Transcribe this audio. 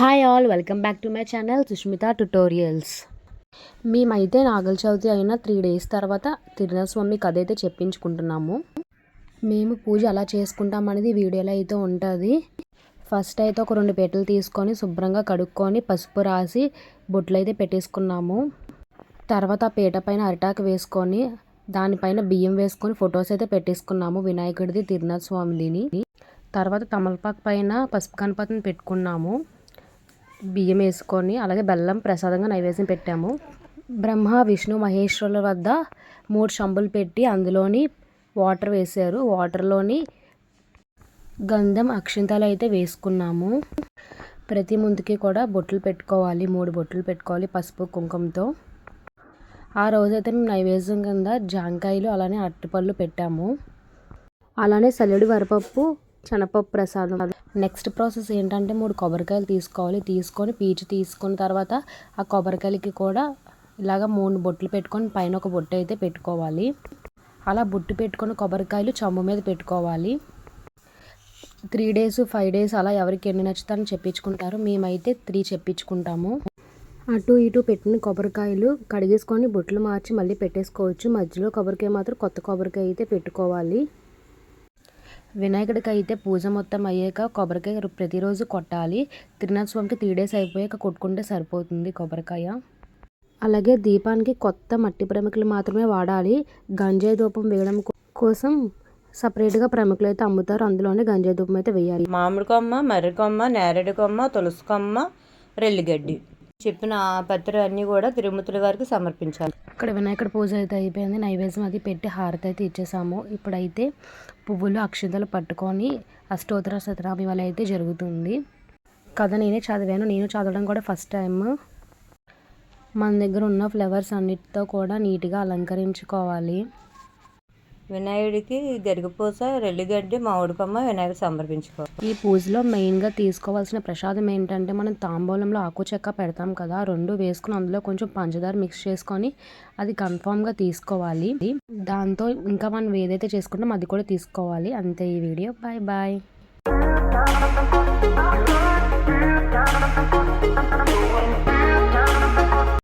Hi all welcome back to my channel Sushmita tutorials మేమైతే నాగల చవితి అయిన three days తర్వాత తిరునస్వామి కథ అయితే చెప్పించుకుంటున్నాము. మేము పూజ ఎలా చేసుకుంటాం అనేది వీడియోలో అయితే ఉంటుంది. ఫస్ట్ అయితే ఒక రెండు పెట్టెలు తీసుకొని శుభ్రంగా కడుక్కొని పసుపు రాసి బొట్లు అయితే పెట్టేసుకున్నాము. తర్వాత ఆ పీట పైన అరిటాకు వేసుకొని దానిపైన బియ్యం వేసుకొని ఫొటోస్ అయితే పెట్టేసుకున్నాము వినాయకుడిది తిరునాథ స్వామిదిని తర్వాత తమలపాకు పైన పసుపు గణపతిని పెట్టుకున్నాము. బియ్యం వేసుకొని అలాగే బెల్లం ప్రసాదంగా నైవేద్యం పెట్టాము. బ్రహ్మ విష్ణు మహేశ్వరుల వద్ద మూడు షంబులు పెట్టి అందులోని వాటర్ వేశారు. వాటర్లోని గంధం అక్షింతాలు అయితే వేసుకున్నాము. ప్రతి ముందుకి కూడా బొట్లు పెట్టుకోవాలి. మూడు బొట్లు పెట్టుకోవాలి పసుపు కుంకుమతో. ఆ రోజైతే మేము నైవేద్యం కింద జాంకాయలు అలానే అరటిపళ్ళు పెట్టాము. అలానే సల్లడి వరపప్పు శనపప్పు ప్రసాదం నెక్స్ట్ ప్రాసెస్ ఏంటంటే మూడు కొబ్బరికాయలు తీసుకోవాలి. తీసుకొని పీచు తీసుకున్న తర్వాత ఆ కొబ్బరికాయలకి కూడా ఇలాగ మూడు బొట్లు పెట్టుకొని పైన ఒక బొట్టు అయితే పెట్టుకోవాలి. అలా బొట్టు పెట్టుకొని కొబ్బరికాయలు చమ్ము మీద పెట్టుకోవాలి. త్రీ డేస్ ఫైవ్ డేస్ అలా ఎవరికి ఎన్ని నచ్చుతారని చెప్పించుకుంటారు. మేమైతే త్రీ చెప్పించుకుంటాము. అటు ఇటు పెట్టిన కొబ్బరికాయలు కడిగేసుకొని బొట్లు మార్చి మళ్ళీ పెట్టేసుకోవచ్చు. మధ్యలో కొబ్బరికాయ మాత్రం కొత్త కొబ్బరికాయ అయితే పెట్టుకోవాలి. వినాయకుడికి అయితే పూజ మొత్తం అయ్యాక కొబ్బరికాయ ప్రతిరోజు కొట్టాలి. తిరునాథ స్వామికి త్రీ డేస్ అయిపోయాక కొట్టుకుంటే సరిపోతుంది కొబ్బరికాయ. అలాగే దీపానికి కొత్త మట్టి ప్రముఖులు మాత్రమే వాడాలి. గంజాయి ధూపం వేయడం కోసం సపరేట్గా ప్రముఖులు అయితే అమ్ముతారు. అందులోనే గంజాయి ధూపం అయితే వేయాలి. మామిడి కొమ్మ మర్రి కొమ్మ నేరేడు కొమ్మ తులసి కొమ్మ రెల్లిగడ్డి. చెప్పిన పత్రం అన్నీ కూడా తిరుమతుల వారికి సమర్పించాలి. ఇక్కడ వినాయకుడి పూజ అయితే అయిపోయింది. నైవేద్యం అది పెట్టి హారతి అయితే ఇచ్చేసాము. ఇప్పుడైతే పువ్వులు అక్షింతలు పట్టుకొని అష్టోత్తర శతనామి వల్ల అయితే జరుగుతుంది. కథ నేనే చదివాను. నేను చదవడం కూడా ఫస్ట్ టైం మన దగ్గర ఉన్న ఫ్లవర్స్ అన్నిటితో కూడా నీట్గా అలంకరించుకోవాలి. వినాయుడికి గరిగపూస రెల్లిగడ్డి మామిడి కొమ్మ వినాయకుడు సమర్పించుకో ఈ పూజలో మెయిన్గా తీసుకోవాల్సిన ప్రసాదం ఏంటంటే మనం తాంబూలంలో ఆకు చెక్క పెడతాం కదా రెండు వేసుకుని అందులో కొంచెం పంచదార మిక్స్ చేసుకొని అది కన్ఫామ్గా తీసుకోవాలి. దాంతో ఇంకా మనం ఏదైతే చేసుకుంటామో అది కూడా తీసుకోవాలి. అంతే ఈ వీడియో. Bye bye